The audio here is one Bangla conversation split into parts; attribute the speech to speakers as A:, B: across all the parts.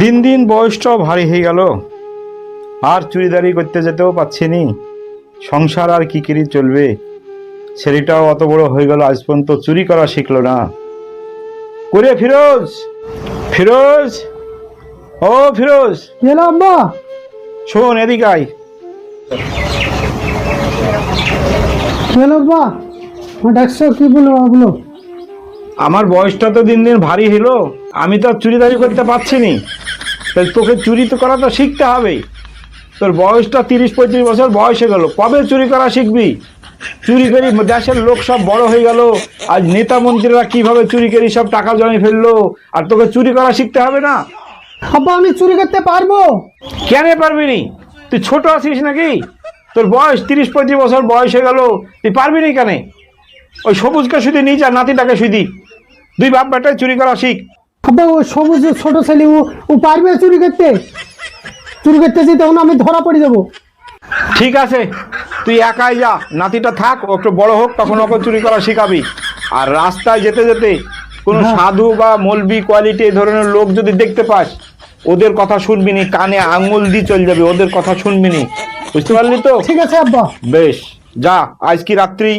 A: দিন দিন বয়সটাও ভারী হয়ে গেল। আর চুরিদারি করতে যেতেও পাচ্ছি নি সংসার আর কি করি চলবে? ছেলেটাও অত বড় হয়ে গেল আজ পর্যন্ত চুরি করা শিখলো না। করে ফিরোজ! ফিরোজ! ও ফিরোজ!
B: এলো আব্বা।
A: শোন এদিকে আয়।
B: এলো আব্বা। আমার ডাকছো কি বলো বলো।
A: আমার বয়সটা তো দিন দিন ভারী হলো আমি তো আর চুরিদারি করতে পারছি নি। তাই তোকে চুরি তো করা তো শিখতে হবে তোর বয়সটা তিরিশ পঁয়ত্রিশ বছর বয়স হয়ে গেল। কবে চুরি করা শিখবি? চুরি করি দেশের লোক সব বড় হয়ে গেল। আজ নেতা মন্ত্রীরা কীভাবে চুরি করি সব টাকা জমে ফেলল? আর তোকে চুরি করা শিখতে হবে না?
B: আব্বা আমি চুরি করতে পারব?
A: কেন পারবি নি? তুই ছোট আছিস নাকি? তোর বয়স তিরিশ পঁয়ত্রিশ বছর বয়স হয়ে গেল। তুই পারবি নি কেন? ওই সবুজকে শুধু নিয়ে যা নাতিটাকে শুধু। দুই বাপ বেটায় চুরি করা শিখ।
B: আব্বা ও সবুজ ছোট ছেলে ও ও পারবে চুরি করতে? চুরি করতে যেতে তখন আমি ধরা পড়ে যাব।
A: ঠিক আছে তুই একাই যা নাতিটা থাক ও একটু বড় হোক তখন ওকে চুরি করা শিখাবি। আর রাস্তায় যেতে যেতে কোনো
B: হ্যাঁ।
A: সাধু বা মলবি কোয়ালিটি এই ধরনের লোক যদি দেখতে পাস ওদের কথা শুনবি নি কানে আঙুল দিয়ে চল যাবে ওদের কথা শুনবি নি। বুঝতে পারলি তো?
B: ঠিক আছে আব্বা।
A: বেশ যা আজ কি রাত্রি?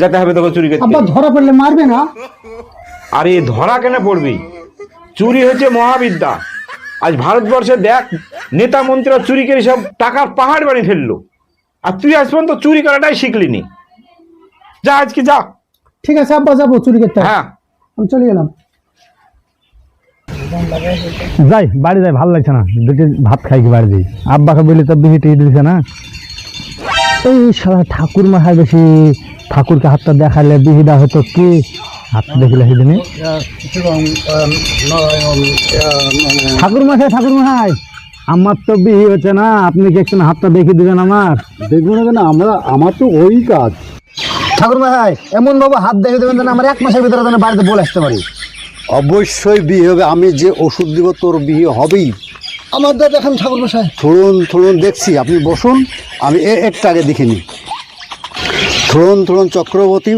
A: যেতে হবে তোকে চুরি করতে।
B: আব্বা ধরা পড়লে মারবে না?
A: আরে ধরা কেন পড়বি? চুরি হচ্ছে মহাবিদ্যা। আজ ভারতবর্ষে দেখ নেতা মন্ত্রীরা চুরি করে সব টাকার পাহাড় বানিয়ে ফেলল। আর তুই আজ পর্যন্ত চুরি করাটাই শিখলি নি যা আজকে যা।
B: ঠিক আছে আব্বা যাব চুরি করতে।
A: হ্যাঁ।
B: আমি চলে গেলাম।
C: যাই বাড়ি যাই ভালো লাগছে না। দুটি ভাত খাই কি বাড়ি যাই। আব্বাকে বলি তো বিহি টিহি দিছে না? এই সারা ঠাকুর মাহার বেশি ঠাকুরকে হাতটা দেখালে বিহিদা হতো কি? দেখিলে সেদিনে ঠাকুর মশাই ঠাকুর মশাই আমার তো বিহি হচ্ছে না আপনি কি একটু হাতটা দেখিয়ে দিবেন আমার?
D: দেখব না কেন আমরা আমার তো ওই কাজ।
C: ঠাকুর মশাই এমন ভাবে হাত দেখে দেবেন যেন আমার এক মাসের ভিতরে যেন বাড়িতে বলে আসতে পারি।
D: অবশ্যই বিয়ে হবে আমি যে ওষুধ দিব তোর বিয়ে হবেই।
B: আমার দাদা এখন ঠাকুর মশাই।
D: থরুন থরুন দেখছি আপনি বসুন আমি এ একটা আগে দেখে নিই। থরুন থরুন চক্রবর্তী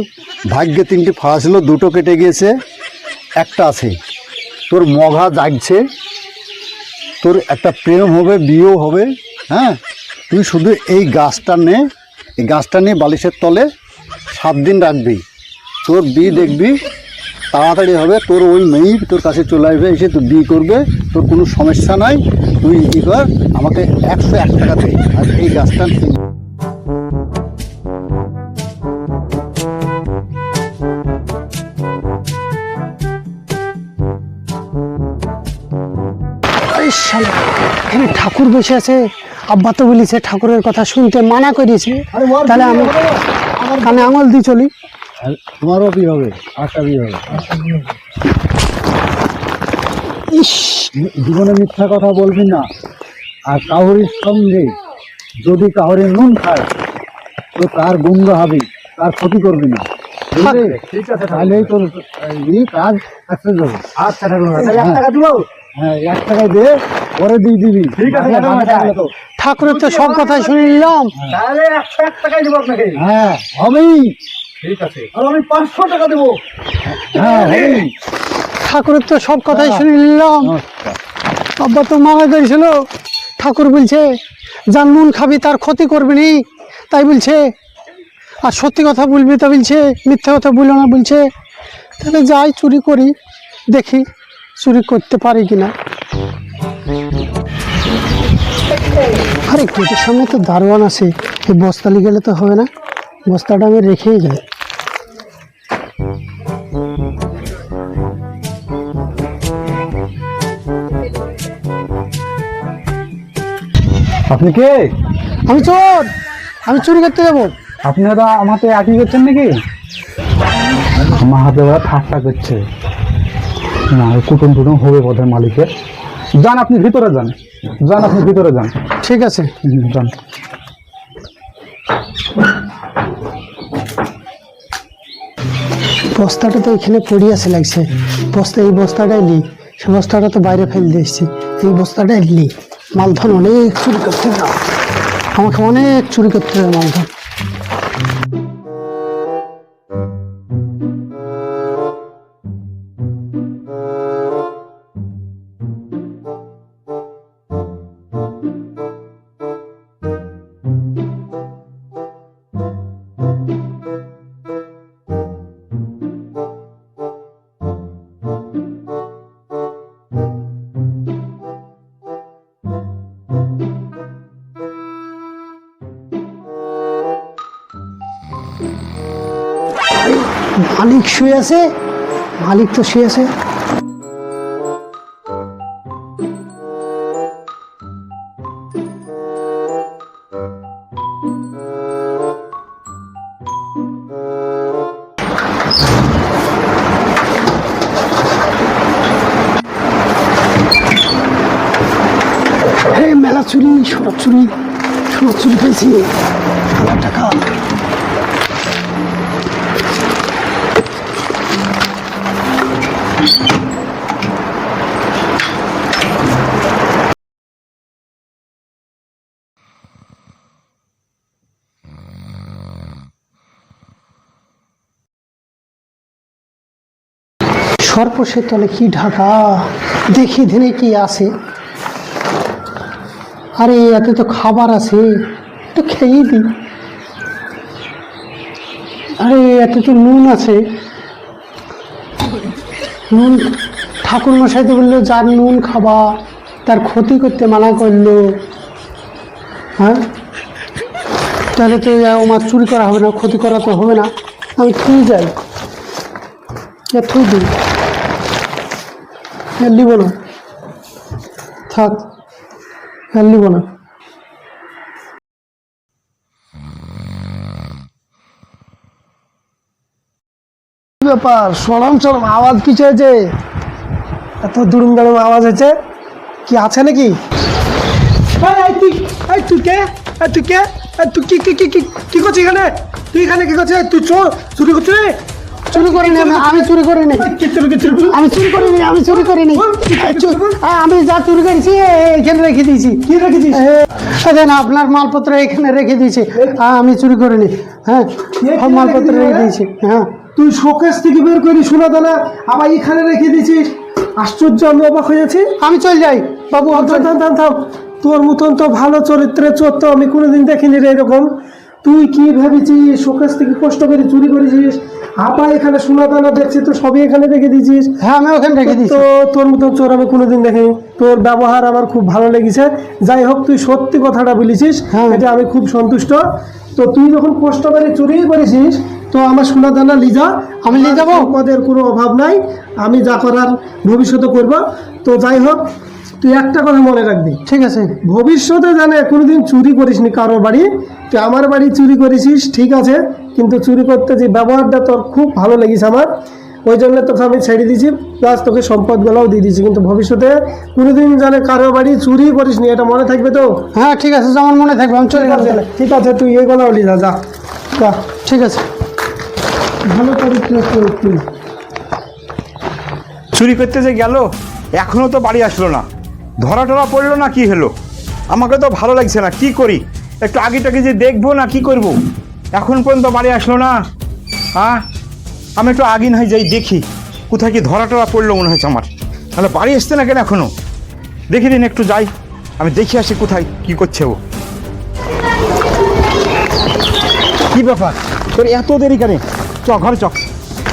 D: ভাগ্যে তিনটি ফাড়া দুটো কেটে গিয়েছে, একটা আছে। তোর মঘা জাগছে, তোর একটা প্রেম হবে, বিয়েও হবে হ্যাঁ? তুই শুধু এই গাছটা নে, এই গাছটা নিয়ে বালিশের তলে সাত দিন রাখবি। তোর বিয়ে দেখবি, তাড়াতাড়ি হবে, তোর ওই মেয়েই তোর কাছে চলে আসবে, এসে তুই বিয়ে করবে, তোর কোনো সমস্যা নাই। তুই কী কর আমাকে একশো এক টাকা দে, আর এই গাছটা
B: ঠাকুর বসে আছে আব্বা তো বলিছে ঠাকুরের কথা শুনতে মানা করিয়েছে। তাহলে আমি কানে আঙুল দিয়ে চলি।
D: তোমারও বিয়ে হবে আটটা বিয়ে হবে।
B: ইস!
D: জীবনে মিথ্যা কথা বলবি না আর কাউরির সঙ্গে যদি কাউরির নুন খায় তো তার গুঙ্গ হবি তার ক্ষতি করবি না।
B: ঠিক আছে
D: তাহলেই তোর এই কাজ সাকসেস হবে।
B: আচ্ছা দিব?
D: হ্যাঁ এক টাকা দে। পরে দিয়ে দিবি। ঠিক
B: আছে, ঠাকুরের তো সব কথাই শুনে নিলাম
C: তাহলে একশো এক টাকাই দেবো আপনাকে।
D: হ্যাঁ হবেই।
C: আর আমি পাঁচশো টাকা দেবো।
D: হ্যাঁ
B: ঠাকুরের তো সব কথাই শুনে নিলাম আব্বা তো মানা করেছিল ঠাকুর বলছে যার নুন খাবি তার ক্ষতি করবি নি। তাই বলছে আর সত্যি কথা বলবি? তা বলছে মিথ্যা কথা বলল না বলছে তাহলে যাই চুরি করি দেখি চুরি করতে পারি কিনা। আরে গেটের সামনে তো দারোয়ান আছে। এই বস্তালি গেলে তো হবে না। বস্তাটা আমি রেখেই যাই।
C: আপনি কে?
B: আমি চোর! আমি চুরি করতে যাব।
C: আপনারা আমাকে একই করছেন নাকি? আমার হাতে ওরা ঠাট্টা করছে। না কুটুম টুটুম হবে বোধহয় মালিকের। যান আপনি ভিতরে যান। যান আপনি ভিতরে যান।
B: ঠিক আছে।
C: যান।
B: বস্তাটা তো এখানে পড়ে আছে লাগছে। বস্তা এই বস্তাটাই লি। সে বস্তাটা তো বাইরে ফেলে দিয়েছি এই বস্তাটাই লি। মালধন অনেক চুরি করতে আমাকে অনেক চুরি করতে হবে মালধন।
E: মালিক শুয়ে আছে, মালিক তো শুয়ে আছে। মেলা চুরি, সোনা চুরি সোনা চুরি পেয়েছি টাকা। সর্পসের তলে কি ঢাকা? দেখি দিনে কি আছে। আরে, এতে তো খাবার আছে তো খেয়েই দিই। আরে, এত তো নুন আছে। নুন ঠাকুর মশাই তো বলল, যার নুন খাবা, তার ক্ষতি করতে মানা করল। হ্যাঁ? তাহলে তো আমার চুরি করা হবে না, ক্ষতি করা তো হবে না। আমি খেয়ে যাই। এ থুই দিই। আর নিব না। থাক আর নিব না। ব্যাপার? সরম সরম, আওয়াজ কিছু হয়েছে এত দুরুম দারুম আওয়াজ হয়েছে। কি আছে নাকি? তুই তুই কে? তুই কে? তুই কি কি কি কি করছিস এখানে? তুই এখানে কি করছিস? তুই চোর চুরি করছিস? চুরি করিনি আমি আমি চুরি করিনি
B: আমি চুরি করিনি আমি চুরি করিনি আমি যা চুরি করেছি এখানে রেখে দিয়েছি।
E: কি রেখেছিস
B: দেন আপনার মালপত্র এখানে রেখে দিয়েছি। আ, আমি চুরি করিনি হ্যাঁ মালপত্র রেখে দিয়েছি। হ্যাঁ।
E: তুই শোকেস থেকে বের করি সোনা দানা আবার এখানে রেখে দিয়েছিস। আশ্চর্য আমি অবাক হয়েছি
B: আমি চল যাই। বাবু
E: থাম, থাম, থাম। তোর মতন তো ভালো চরিত্রে চোর তো আমি কোনোদিন দেখিনি রে এরকম। তুই কি ভেবেছিস? শোকেস থেকে কষ্ট করে চুরি করেছিস? আপা এখানে সোনা দানা দেখছি তো সবই এখানে রেখে দিয়েছিস।
B: হ্যাঁ আমি ওখানে রেখে দিয়েছি।
E: তো তোর মতন চোর আমি কোনোদিন দেখিনি। তোর ব্যবহার আমার খুব ভালো লেগেছে। যাই হোক তুই সত্যি কথাটা বলেছিস
B: হ্যাঁ।
E: এটা আমি খুব সন্তুষ্ট। তো তুই যখন কষ্ট করে চুরি করেছিস তো আমার সোনা দানা লিজা
B: আমি নিয়ে যাব?
E: পদের কোনো অভাব নাই। আমি যা করার ভবিষ্যতে করব। তো যাই হোক তুই একটা কথা মনে রাখবি।
B: ঠিক আছে।
E: ভবিষ্যতে জানে কোনোদিন চুরি করিসনি কারও বাড়ি। তুই আমার বাড়ি চুরি করেছিস ঠিক আছে। কিন্তু চুরি করতে যে ব্যবহারটা তোর খুব ভালো লেগেছে আমার ওই জন্য তোকে আমি ছেড়ে দিয়েছি। প্লাস তোকে সম্পদগুলোও দিয়ে দিয়েছি। কিন্তু ভবিষ্যতে কোনোদিন জানে কারও বাড়ি চুরি করিসনি এটা মনে থাকবে তো?
B: হ্যাঁ ঠিক আছে যেমন মনে থাকবে আমি চলে গেলাম।
E: ঠিক আছে তুই এগুলোও নিয়ে যা যা যা।
B: ঠিক আছে।
E: ভালো তুই।
A: চুরি করতে যে গেল এখনও তো বাড়ি আসলো না। ধরা টরা পড়ল না, কি হলো? আমাকে তো ভালো লাগছে না, কি করি? একটু আগে টাগে যে দেখব না, কি করব? এখন পর্যন্ত বাড়ি আসলো না। হ্যাঁ আমি একটু আগে নয় যাই দেখি, কোথায় কি ধরা টরা পড়ল মনে হচ্ছে আমার। তাহলে বাড়ি আসছে না কেন এখনও? দেখি দিন একটু যাই, আমি দেখি আসি কোথায়, কি করছে ও। কি ব্যাপার? তোর এত দেরি কেন? চ, ঘর চ।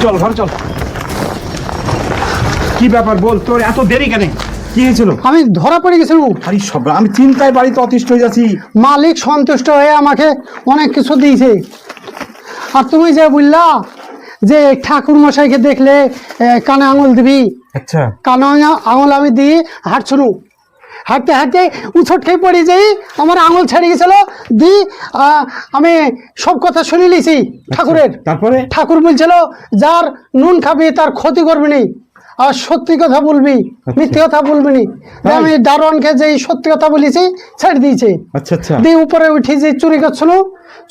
A: চল, ঘর চল। কি ব্যাপার বল, তোর এত দেরি কেন? কি হয়েছিল?
B: আমি ধরা পড়ে গেছিলাম।
A: আরে সব আমি চিন্তায় বাড়িতে অতিষ্ঠ হয়ে যাচ্ছি।
B: মালিক সন্তুষ্ট হয়ে আমাকে অনেক কিছু দিয়েছে। আর তুমি যে বললা যে ঠাকুর মশাইকে দেখলে কানে আঙুল দিবি।
A: আচ্ছা।
B: কানে আঙা- আঙুল আমি দিই হাঁটছুনু। হাঁটতে হাঁটতে উছট খেয়ে পড়ে যাই আমার আঙুল ছেড়ে গেছিল দি আহ, আমি সব কথা শুনে লিছি ঠাকুরের।
A: তারপরে?
B: ঠাকুর বলছিল যার নুন খাবি তার ক্ষতি করবি নি। আর সত্যি কথা বলবি মিথ্যে কথা বলবি নি। আমি দারোয়ানকে যে সত্যি কথা বলেছি ছেড়ে দিয়েছে।
A: আচ্ছা আচ্ছা।
B: দিয়ে উপরে উঠে যে চুরি করছিল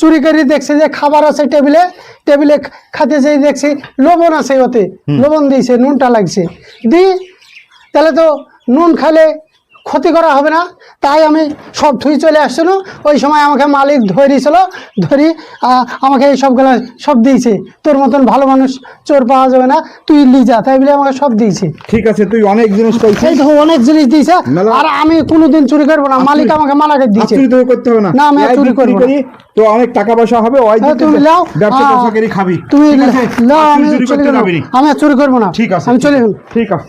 B: চুরি করে দেখছি যে খাবার আছে টেবিলে টেবিলে খাতে যেয়ে দেখছি লবণ আছে ওতে। লবণ দিয়েছে নুনটা লাগছে। দি তাহলে তো নুন খেলে ক্ষতি করা হবে না। তাই আমি সব থুই চলে আসছিল। ওই সময় আমাকে মালিক ধরিয়েছিল ধরি আমাকে এই সবগুলো সব দিয়েছে। তোর মতন ভালো মানুষ চোর পাওয়া যাবে না তুই লিজা তাই বলে আমাকে সব দিয়েছে।
A: ঠিক আছে তুই অনেক জিনিস পাইছিস
B: তো অনেক জিনিস দিয়েছে। আর আমি কোনোদিন চুরি করব না। মালিক আমাকে মানা করে দিয়েছে।
A: চুরি তোকে করতে হবে না।
B: না, আমি চুরি না।
A: করি, তো অনেক টাকা পয়সা হবে ওই
B: হ্যাঁ, তুমি লাও।
A: ব্যবসা
B: হ্যাঁ,
A: করে খাবি।
B: তুমি লাও আমি
A: চুরি করতে যাবি।
B: আমি চুরি করব না।
A: ঠিক আছে
B: আমি চলে
A: ঠিক আছে।